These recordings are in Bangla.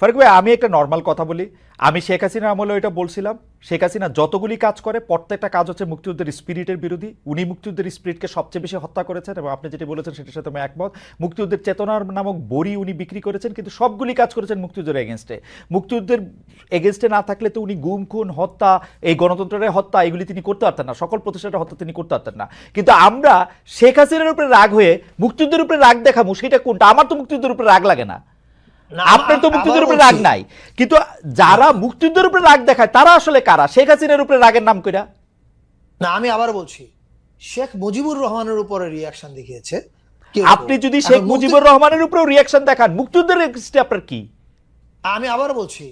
ফারুক ভাই আমি একটা নর্মাল কথা বলি। আমি শেখ হাসিনার আমলে এটা বলছিলাম। শেখ হাসিনা যতগুলি কাজ করে প্রত্যেকটা কাজ হচ্ছে মুক্তিযুদ্ধের স্পিরিটের বিরোধী। উনি মুক্তিযুদ্ধের স্পিরিটকে সবচেয়ে বেশি হত্যা করেছেন এবং আপনি যেটি বলেছেন সেটির সাথে আমি একমত। মুক্তিযুদ্ধের চেতনার নামক বড়ি উনি বিক্রি করেছেন কিন্তু সবগুলি কাজ করেছেন মুক্তিযুদ্ধের এগেনস্টে মুক্তিযুদ্ধের এগেনস্টে না থাকলে তো উনি গুম খুন হত্যা এই গণতন্ত্রের হত্যা এগুলি তিনি করতে পারতেন না। সকল প্রতিষ্ঠানের হত্যা তিনি করতে পারতেন না। কিন্তু আমরা শেখ হাসিনার উপরে রাগ হয়ে মুক্তিযুদ্ধের উপরে রাগ দেখাবো সেটা কোনটা? আমার তো মুক্তিযুদ্ধের উপরে রাগ লাগে না না, আপনার তো মুক্তিযুদ্ধের উপরে রাগ নাই। কিন্তু যারা মুক্তিযুদ্ধের উপরে রাগ দেখায় তারা আসলে কারা? শেখ হাসিনার উপরে রাগের নাম কইরা? না আমি আবার বলছি শেখ মুজিবুর রহমানের উপরে রিয়াকশন দেখিয়েছে আপনি যদি শেখ মুজিবুর রহমানের উপরেও রিয়াকশন দেখান মুক্তিযুদ্ধের আপনার কি? আমি আবার বলছি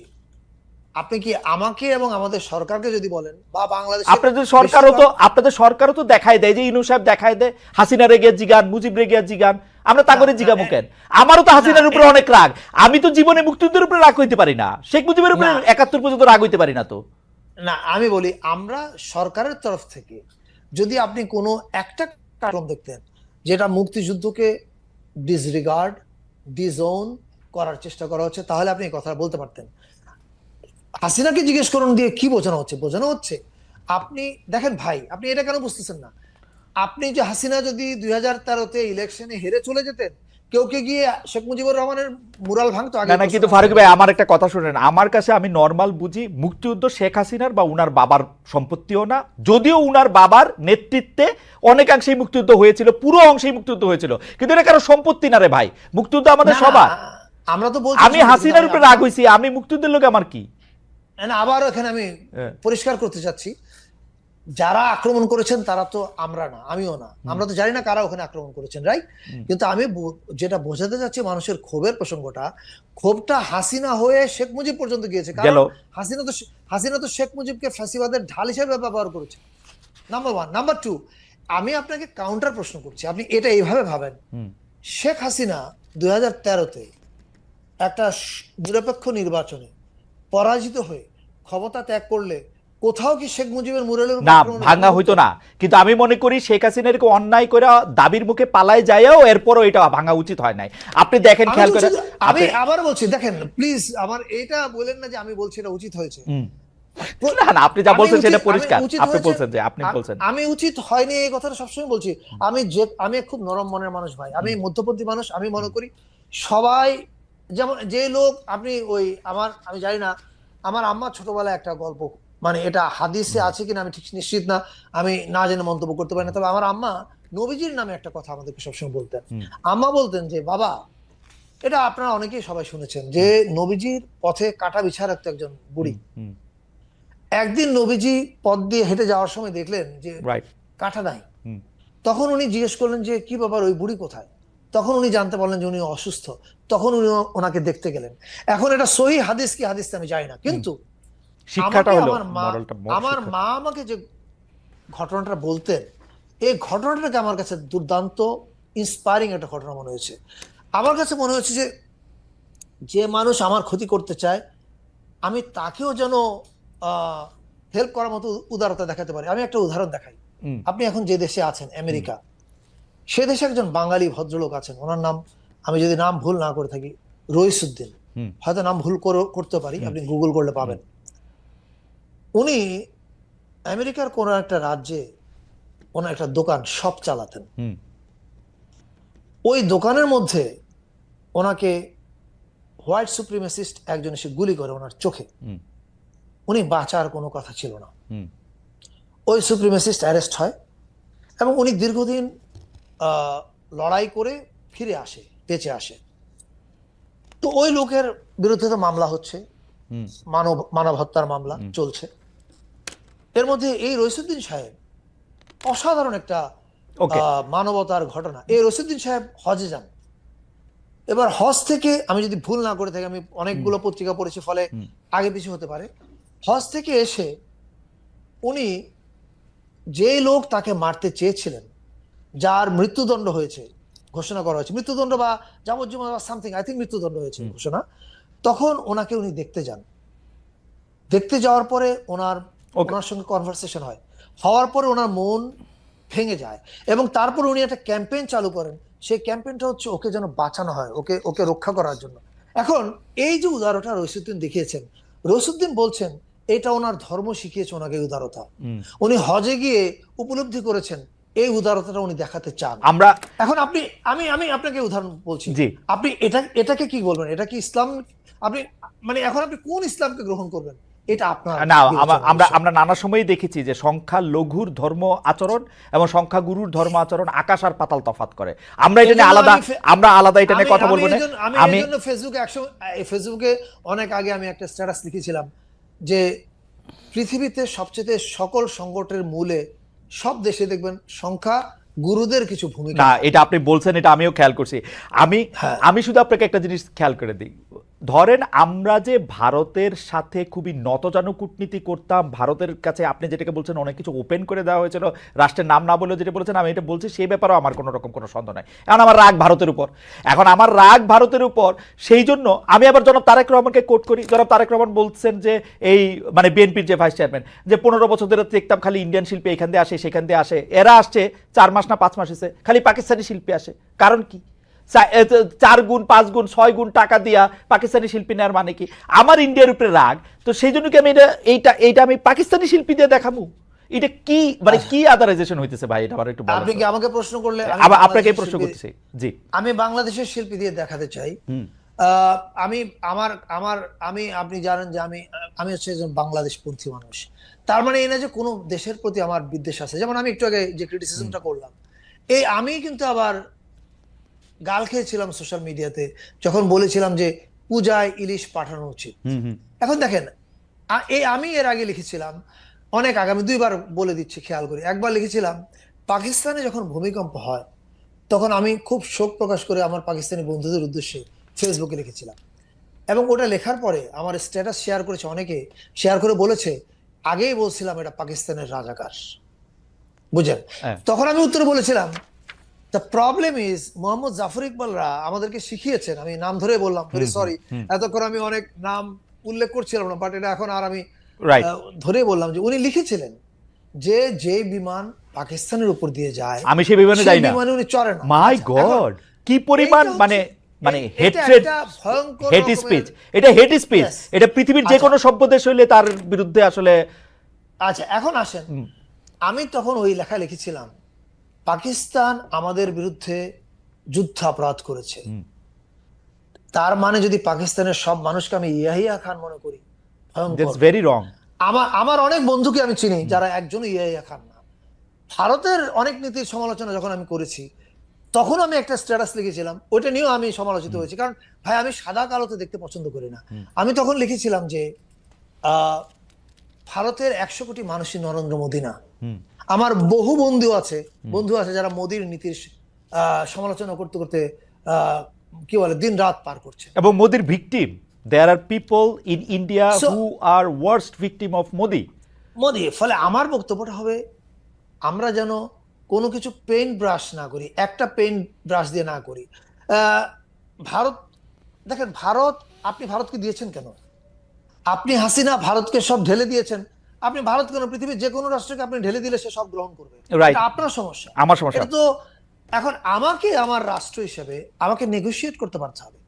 আপনি কি আমাকে এবং আমাদের সরকারকে যদি বলেন বা বাংলাদেশ আপনাদের সরকারও তো আপনাদের সরকারও তো দেখায় দেয় যে ইনু সাহেব দেখায় দেয় হাসিনা রেগিয়া জিগান মুজিব রেগিয়া জিগান। আমরা তা করে না, জিগামু কেন? আমারও তো হাসিনার উপরে অনেক রাগ। আমি তো জীবনে মুক্তিযুদ্ধের উপরে রাগ হইতে পারি না। শেখ মুজিবের উপরে একাত্তর পর্যন্ত রাগ হইতে পারি না তো। না আমি বলি আমরা সরকারের তরফ থেকে যদি আপনি কোনো একটা কারণ দেখতেন যেটা মুক্তিযুদ্ধকে ডিসরিগার্ড ডিজোন করার চেষ্টা করা হচ্ছে তাহলে আপনি এই কথা বলতে পারতেন। হাসিনাকে জিজ্ঞেস করুন দিয়ে কি বোঝানো হচ্ছে? বোঝানো হচ্ছে আপনি দেখেন ভাই আপনি এটা কেন বুঝতেছেন না? আপনি যে হাসিনা যদি দুই হাজার তেরোতে ইলেকশনে হেরে চলে যেতেন কেউ কে গিয়ে শেখ মুজিবুর রহমানের মুরাল ভাঙতো না না কিন্তু ফারুক ভাই আমার একটা কথা শুনেন। আমার কাছে আমি নর্মাল বুঝি মুক্তিযুদ্ধ শেখ হাসিনার বা উনার বাবার সম্পত্তিও না যদিও উনার বাবার নেতৃত্বে অনেকাংশেই মুক্তিযুদ্ধ হয়েছিল পুরো অংশেই মুক্তিযুদ্ধ হয়েছিল। কিন্তু এটা কারও সম্পত্তি না রে ভাই। মুক্তিযুদ্ধ আমাদের সবার। আমরা তো বলছি আমি হাসিনার উপরে রাগ হইছি আমি মুক্তিযুদ্ধের লোক আমার কি? না, আবারও এখানে আমি। পরিষ্কার করতে চাচ্ছি। যারা আক্রমণ করেছেন তারা তো আমরা না আমিও না। আমরা তো জানি না কারা ওখানে আক্রমণ করেছেন রাইট কিন্তু আমি যেটা বোঝাতে চাচ্ছি মানুষের ক্ষোভের প্রসঙ্গটা ক্ষোভটা হাসিনা হয়ে শেখ মুজিব পর্যন্ত গিয়েছে। কারণ। হাসিনা তো হাসিনা তো শেখ মুজিবকে ফাঁসিবাদের ঢাল হিসেবে ব্যবহার করেছে। নাম্বার ওয়ান নাম্বার টু আমি আপনাকে কাউন্টার প্রশ্ন করছি। আপনি এটা এইভাবে ভাবেন। শেখ হাসিনা দুই হাজার তেরোতে একটা নিরপেক্ষ নির্বাচনে পরাজিত হয়ে ক্ষমতা ত্যাগ করলে কোথাও কি শেখ মুজিবের মুরালের না ভাঙা? হইতো না। কিন্তু আমি মনে করি শেখ হাসিনা এরকম অন্যায় করে দাবির মুখে পালায় যায়ও এরপরও এটা ভাঙা উচিত হয় নাই। আপনি দেখেন খেয়াল করে আমি আবার বলছি দেখেন প্লিজ আমার এটা বলেন না যে আমি বলছি এটা উচিত হয়েছে। না না আপনি যা বলছেন সেটা পরিষ্কার। আপনি বলছেন যে আপনি বলছেন। আমি উচিত হয়নি এই কথাটা সবসময় বলছি। আমি যে আমি খুব নরম মনের মানুষ ভাই। আমি মধ্যপন্থী মানুষ আমি মনে করি সবাই যেমন যে লোক আপনি ওই আমার আমি জানি না আমার আম্মা ছোটবেলায় একটা গল্প মানে এটা হাদিসে আছে কিনা আমি ঠিক নিশ্চিত না আমি না জেনে মন্তব্য করতে পারি না। তবে আমার আম্মা নবীজির নামে একটা কথা আমাদেরকে সবসময় বলতেন। আম্মা বলতেন যে বাবা এটা আপনারা অনেকেই সবাই শুনেছেন যে নবীজির পথে কাটা বিছা রাখতো একজন বুড়ি। একদিন নবীজি পথ দিয়ে হেঁটে যাওয়ার সময় দেখলেন যে কাঁটা নাই। তখন উনি জিজ্ঞেস করলেন যে কি ব্যাপার ওই বুড়ি কোথায়? তখন উনি জানতে পারলেন যে উনি অসুস্থ। তখন উনি ওনাকে দেখতে গেলেন। এখন এটা সহি হাদিস কি হাদিস আমি জানি না। কিন্তু শিক্ষাটা হলো আমার মা আমার মা আমাকে যে ঘটনাটা বলতেন এই ঘটনাটাকে আমার কাছে দুর্দান্ত ইন্সপায়ারিং একটা ঘটনা মনে হয়েছে। আমার কাছে মনে হচ্ছে যে যে মানুষ আমার ক্ষতি করতে চায় আমি তাকেও যেন হেল্প করার মতো উদারতা দেখাতে পারি। আমি একটা উদাহরণ দেখাই। আপনি এখন যে দেশে আছেন আমেরিকা সে দেশে একজন বাঙালি ভদ্রলোক আছেন। ওনার নাম আমি যদি নাম ভুল না করে থাকি রইসুদ্দিন। হয়তো নাম ভুল করে- করতে পারি আপনি গুগল করলে পাবেন। উনি আমেরিকার কোন একটা রাজ্যে ওনার একটা দোকান শপ চালাতেন। ওই দোকানের মধ্যে ওনাকে হোয়াইট সুপ্রিমেসিস্ট একজন এসে গুলি করে ওনার চোখে। উনি বাঁচার কোনো কথা ছিল না। ওই সুপ্রিমেসিস্ট অ্যারেস্ট হয় এবং উনি দীর্ঘদিন আহ, লড়াই করে ফিরে আসে বেঁচে আসে। তো ওই লোকের বিরুদ্ধে তো মামলা হচ্ছে। মানব মানব হত্যার মামলা চলছে। এর মধ্যে এই রইসুদ্দিন সাহেব অসাধারণ একটা মানবতার ঘটনা। এই রসিদ্দিন সাহেব হজে যান। এবার হজ থেকে আমি যদি ভুল না করে থাকি আমি অনেকগুলো পত্রিকা পড়েছি ফলে আগে পিছু হতে পারে। হজ থেকে এসে উনি যে লোক তাকে মারতে চেয়েছিলেন যার মৃত্যুদণ্ড হয়েছে ঘোষণা করা হয়েছে। মৃত্যুদণ্ড বা যাবজ্জীবন বা সামথিং আই থিঙ্ক মৃত্যুদণ্ড হয়েছে ঘোষণা। তখন ওনাকে উনি দেখতে যান। দেখতে যাওয়ার পরে ওনার. ওনার সঙ্গে কনভারসেশন হয়। হওয়ার পরে ওনার মন ভেঙে যায় এবং তারপর উনি একটা ক্যাম্পেইন চালু করেন। সেই ক্যাম্পেইনটা হচ্ছে ওকে যেন বাঁচানো হয় ওকে ওকে রক্ষা করার জন্য। এখন এই যে উদারতা রইসুদ্দিন দেখিয়েছেন রইসুদ্দিন বলছেন এটা ওনার ধর্ম শিখিয়েছে ওনাকে উদারতা। উনি হজে গিয়ে উপলব্ধি করেছেন এই উদারতাটা উনি দেখাতে চান। আমরা এখন আপনি আমি আমি আপনাকে উদাহরণ বলছি। আপনি এটা এটাকে কি বলবেন? এটা কি ইসলাম আপনি মানে এখন আপনি কোন ইসলামকে গ্রহণ করবেন? এটা আপনার না আমরা আমরা নানা সময়ই দেখেছি যে সংখ্যা লঘুর ধর্ম আচরণ এবং সংখ্যা গুরুর ধর্ম আচরণ আকাশ আর পাতাল তফাত করে। আমরা এটা নিয়ে আলাদা আমরা আলাদা এটা নিয়ে কথা বলব না। আমি আমি ফেসবুকে একশো ফেসবুকে অনেক আগে আমি একটা স্ট্যাটাস লিখেছিলাম যে পৃথিবীতে সবচেয়ে সকল সংকটের মূলে সব দেশে দেখবেন সংখ্যা গুরুদের কিছু ভূমিকা না এটা আপনি বলছেন এটা আমিও খেয়াল করছি। আমি হ্যাঁ। আমি শুধু আপনাকে একটা জিনিস খেয়াল করে দিই। ধরেন আমরা যে ভারতের সাথে খুবই নতজানু কূটনীতি করতাম, ভারতের কাছে আপনি যেটাকে বলছেন অনেক কিছু ওপেন করে দেওয়া হয়েছিল, রাষ্ট্রের নাম না বলেও যেটা বলেছেন, আমি এটা বলছি সেই ব্যাপারেও আমার কোনো রকম কোনো সন্দেহ নাই। এখন আমার রাগ ভারতের উপর। এখন আমার রাগ ভারতের উপর, সেই জন্য আমি আবার জনাব তারেক রহমানকে কোট করি। জনাব তারেক রহমান বলছেন যে এই মানে বিএনপির যে ভাইস চেয়ারম্যান যে পনেরো বছর ধরে দেখতাম খালি ইন্ডিয়ান শিল্পী এখান দিয়ে আসে, সেখান দিয়ে আসে। এরা আসছে চার মাস না পাঁচ মাস এসে খালি পাকিস্তানি শিল্পী আসে। কারণ কি? চার গুণ পাঁচ গুণ ছয় গুণ টাকা দিয়া পাকিস্তানি শিল্পী নেওয়ার মানে কি? আমার ইন্ডিয়ার উপরে রাগ তো সেই জন্য কি আমি এটা এইটা এইটা আমি পাকিস্তানি শিল্পী দিয়ে দেখাবো? এটা কি মানে কি আদারাইজেশন হইতেছে ভাই? এটা আমার একটু আপনি কি আমাকে প্রশ্ন করলে আবার আপনাকে বাংলাদেশের প্রশ্ন করতেছি। জি। আমি বাংলাদেশের শিল্পী দিয়ে দেখাতে চাই। আহ, আমি আমার আমার আমি আপনি জানেন যে আমি আমি হচ্ছে একজন বাংলাদেশ পন্থী মানুষ। তার মানে এই না যে কোনো দেশের প্রতি আমার বিদ্বেষ আছে। যেমন আমি একটু আগে যে ক্রিটিসিজমটা করলাম। এই আমি কিন্তু আবার গাল খেয়েছিলাম সোশ্যাল মিডিয়াতে যখন বলেছিলাম যে পূজায় ইলিশ পাঠানো উচিত। এখন দেখেন এই আমি এর আগে লিখেছিলাম অনেক আগামী দুইবার বলে দিচ্ছি খেয়াল করি। একবার লিখেছিলাম পাকিস্তানে যখন ভূমিকম্প হয় তখন আমি খুব শোক প্রকাশ করে আমার পাকিস্তানি বন্ধুদের উদ্দেশ্যে ফেসবুকে লিখেছিলাম। এবং ওটা লেখার পরে আমার স্ট্যাটাস শেয়ার করেছে অনেকে শেয়ার করে বলেছে আগেই বলছিলাম এটা পাকিস্তানের রাজাকার। বুঝেন হ্যাঁ। তখন আমি উত্তরে বলেছিলাম the problem is Mohammad Zafar ইকবালরা আমাদেরকে শিখিয়েছেন আমি নাম ধরে বললাম ভেরি সরি এতক্ষণ আমি অনেক নাম উল্লেখ করছিলাম না বাট এটা এখন আর আমি ধরে বললাম যে উনি লিখেছিলেন যে যে বিমান পাকিস্তানের উপর দিয়ে যায় আমি সেই বিমানে যাই না। বিমানে উনি চড়ে না। মাই আচ্ছা, গড কি পরিমাণ মানে মানে হেট্রেড হেট স্পিচ এটা হেট স্পিচ এটা পৃথিবীর যে আচ্ছা। কোনো সভ্য দেশ হইলে তার বিরুদ্ধে আসলে আচ্ছা এখন আসেন। আমি তখন ওই লেখা লিখেছিলাম পাকিস্তান আমাদের বিরুদ্ধে যুদ্ধাপরাধ করেছে। তার মানে যদি পাকিস্তানের সব মানুষকে আমি ইয়াহিয়া খান মনে করি ভেরি রং আমার আমার অনেক বন্ধুকে আমি চিনি যারা একজন ইয়াহিয়া খান না। ভারতের অনেক নীতির সমালোচনা যখন আমি করেছি তখন আমি একটা স্ট্যাটাস লিখেছিলাম ওটা নিয়েও আমি সমালোচিত হয়েছি। কারণ ভাই আমি সাদা কালোতে দেখতে পছন্দ করি না। আমি তখন লিখেছিলাম যে আহ, ভারতের একশো কোটি মানুষই নরেন্দ্র মোদী না। আমার বহু বন্ধু আছে বন্ধু আছে যারা মোদির নীতির সমালোচনা করতে করতে কি বলে দিন রাত পার করছে। এবং মোদির victim there are people in India who are worst victim of Modi Modi ফলে আমার বক্তব্যটা হবে আমরা যেন কোনো কিছু পেইন্ট ব্রাশ না করি একটা পেইন্ট ব্রাশ দিয়ে না করি। ভারত দেখেন ভারত আপনি ভারতকে দিয়েছেন কেন? আপনি হাসিনা ভারতকে সব ঢেলে দিয়েছেন। আপনি ভারত কেন পৃথিবীর যে কোনো রাষ্ট্রকে আপনি ঢেলে দিলে সে সব গ্রহণ করবে। আপনার সমস্যা। আমার সমস্যা। তো এখন আমাকে আমার রাষ্ট্র হিসেবে আমাকে নেগোশিয়েট করতে পারতে হবে।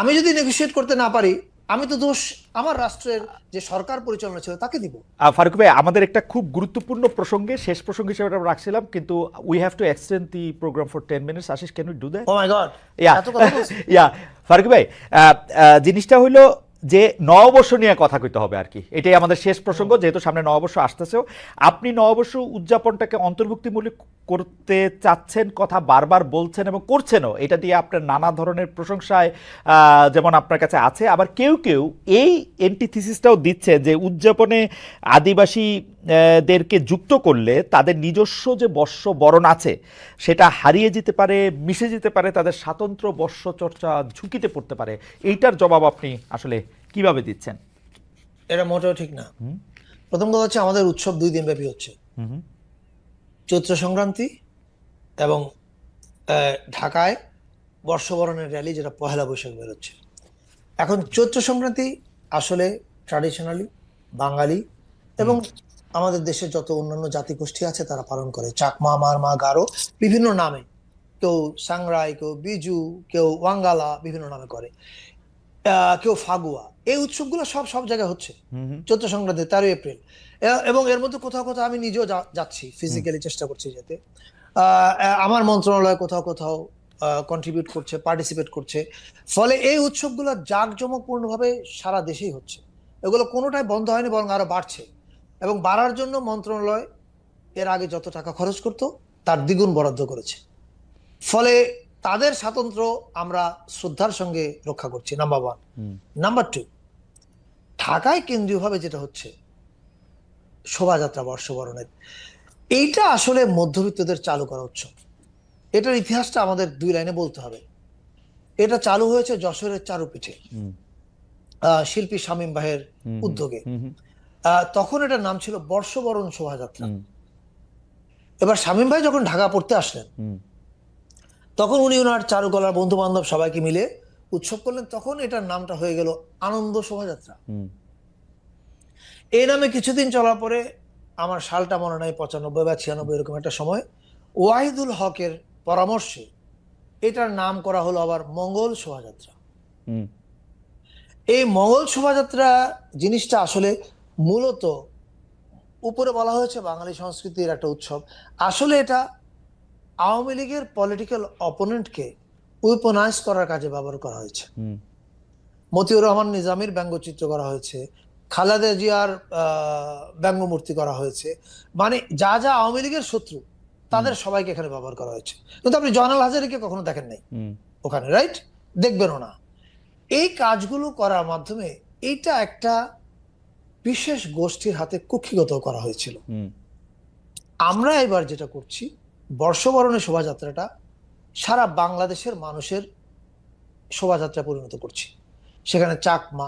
আমি যদি নেগোশিয়েট করতে না পারি আমি তো দোষ আমার রাষ্ট্রের যে সরকার পরিচালনা ছিল তাকে দিব। ফারুক ভাই আমাদের একটা খুব গুরুত্বপূর্ণ প্রসঙ্গে শেষ প্রসঙ্গ হিসেবে আমরা রাখছিলাম কিন্তু we have to extend the programme for ten minutes Ashis can we do that oh my god yeah? Yeah Farooq ভাই জিনিসটা হইল যে নববর্ষ নিয়ে কথা কইতে হবে আর কি। এটাই আমাদের শেষ প্রসঙ্গ, যেহেতু সামনে নববর্ষ আসতেছেও। আপনি নববর্ষ উদযাপনটাকে অন্তর্ভুক্তিমূলক করতে চাচ্ছেন কথা বারবার বলছেন এবং করছেনও। এটা দিয়ে আপনার নানা ধরনের প্রশংসায় যেমন আপনার কাছে আছে আবার কেউ কেউ এই এন্টিথিসিসটাও দিচ্ছে যে উদযাপনে আদিবাসী দেরকে যুক্ত করলে তাদের নিজস্ব যে বর্ষ বরণ আছে সেটা হারিয়ে যেতে পারে মিশে যেতে পারে তাদের স্বাতন্ত্র্য বর্ষ চর্চা ঝুঁকিতে পড়তে পারে। এইটার জবাব আপনি আসলে কীভাবে দিচ্ছেন? এটা মোটেও ঠিক না। প্রথম কথা হচ্ছে আমাদের উৎসব দুই দিন ব্যাপী হচ্ছে। চৈত্র সংক্রান্তি এবং ঢাকায় বর্ষবরণের র্যালি যেটা পহেলা বৈশাখ বেরোচ্ছে। এখন চৈত্র সংক্রান্তি আসলে ট্র্যাডিশনালি বাঙালি এবং আমাদের দেশে যত অন্যান্য জাতিগোষ্ঠী আছে তারা পালন করে। চাকমা মারমা গারো বিভিন্ন নামে। কেউ সাংরাই কেউ বিজু কেউ ওয়াঙ্গালা বিভিন্ন নামে করে। কেউ ফাগুয়া। এই উৎসবগুলো সব সব জায়গায় হচ্ছে। চৈত্র সংক্রান্তি, তেরোই এপ্রিল। এবং এর মধ্যে কোথাও কোথাও আমি নিজেও যাচ্ছি ফিজিক্যালি চেষ্টা করছি যেতে। আমার মন্ত্রণালয় কোথাও কোথাও কন্ট্রিবিউট করছে পার্টিসিপেট করছে। ফলে এই উৎসবগুলো জাঁকজমকপূর্ণভাবে সারা দেশেই হচ্ছে। এগুলো কোনোটাই বন্ধ হয়নি, বরং আরও বাড়ছে। এবং বাড়ার জন্য মন্ত্রণালয় এর আগে যত টাকা খরচ করত, তার দ্বিগুণ বরাদ্দ করেছে। ফলে তাদের স্বাতন্ত্র আমরা শ্রদ্ধার সঙ্গে রক্ষা করছি নাম্বার ওয়ান নাম্বার টু ঢাকায় কেন্দ্রীয়ভাবে যেটা হচ্ছে শোভাযাত্রা বর্ষবরণের এইটা আসলে মধ্যবিত্তদের চালু করা উৎসব। এটার ইতিহাসটা আমাদের দুই লাইনে বলতে হবে। এটা চালু হয়েছে যশোরের চারুপীঠে শিল্পী শামীম ভাইয়ের উদ্যোগে। তখন এটার নাম ছিল বর্ষবরণ শোভাযাত্রা। এবার শামীম ভাই যখন ঢাকা পড়তে আসলেন তখন উনি ওনার চারুকলার বন্ধু বান্ধব সবাইকে মিলে উৎসব করলেন। তখন এটার নামটা হয়ে গেল আনন্দ শোভাযাত্রা। এই নামে কিছুদিন চলার পরে আমার সালটা মনে নাই পঁচানব্বই বা ছিয়ানব্বই এরকম একটা সময় ওয়াহিদুল হকের পরামর্শে এটার নাম করা হলো আবার মঙ্গল শোভাযাত্রা। এই মঙ্গল শোভাযাত্রা জিনিসটা আসলে মূলত উপরে বলা হয়েছে বাঙালি সংস্কৃতির একটা উৎসব। আসলে এটা আওয়ামী লীগের পলিটিক্যাল অপোনেন্টকে উইপনাইজ করার কাজে ব্যবহার করা হয়েছে। মতিউর রহমান নিজামীর ব্যঙ্গচিত্র করা হয়েছে খালেদা জিয়ার ব্যঙ্গমূর্তি করা হয়েছে। মানে যা যা আওয়ামী লীগের শত্রু তাদের সবাইকে এখানে ব্যবহার করা হয়েছে। কিন্তু আপনি জয়নাল হাজারিকে কখনো দেখেন নাই? ওখানে রাইট দেখবেনও না। এই কাজগুলো করার মাধ্যমে এইটা একটা বিশেষ গোষ্ঠীর হাতে কুক্ষিগত করা হয়েছিল। আমরা এবার যেটা করছি বর্ষবরণের শোভাযাত্রাটা সারা বাংলাদেশের মানুষের শোভাযাত্রা পরিণত করছি। সেখানে চাকমা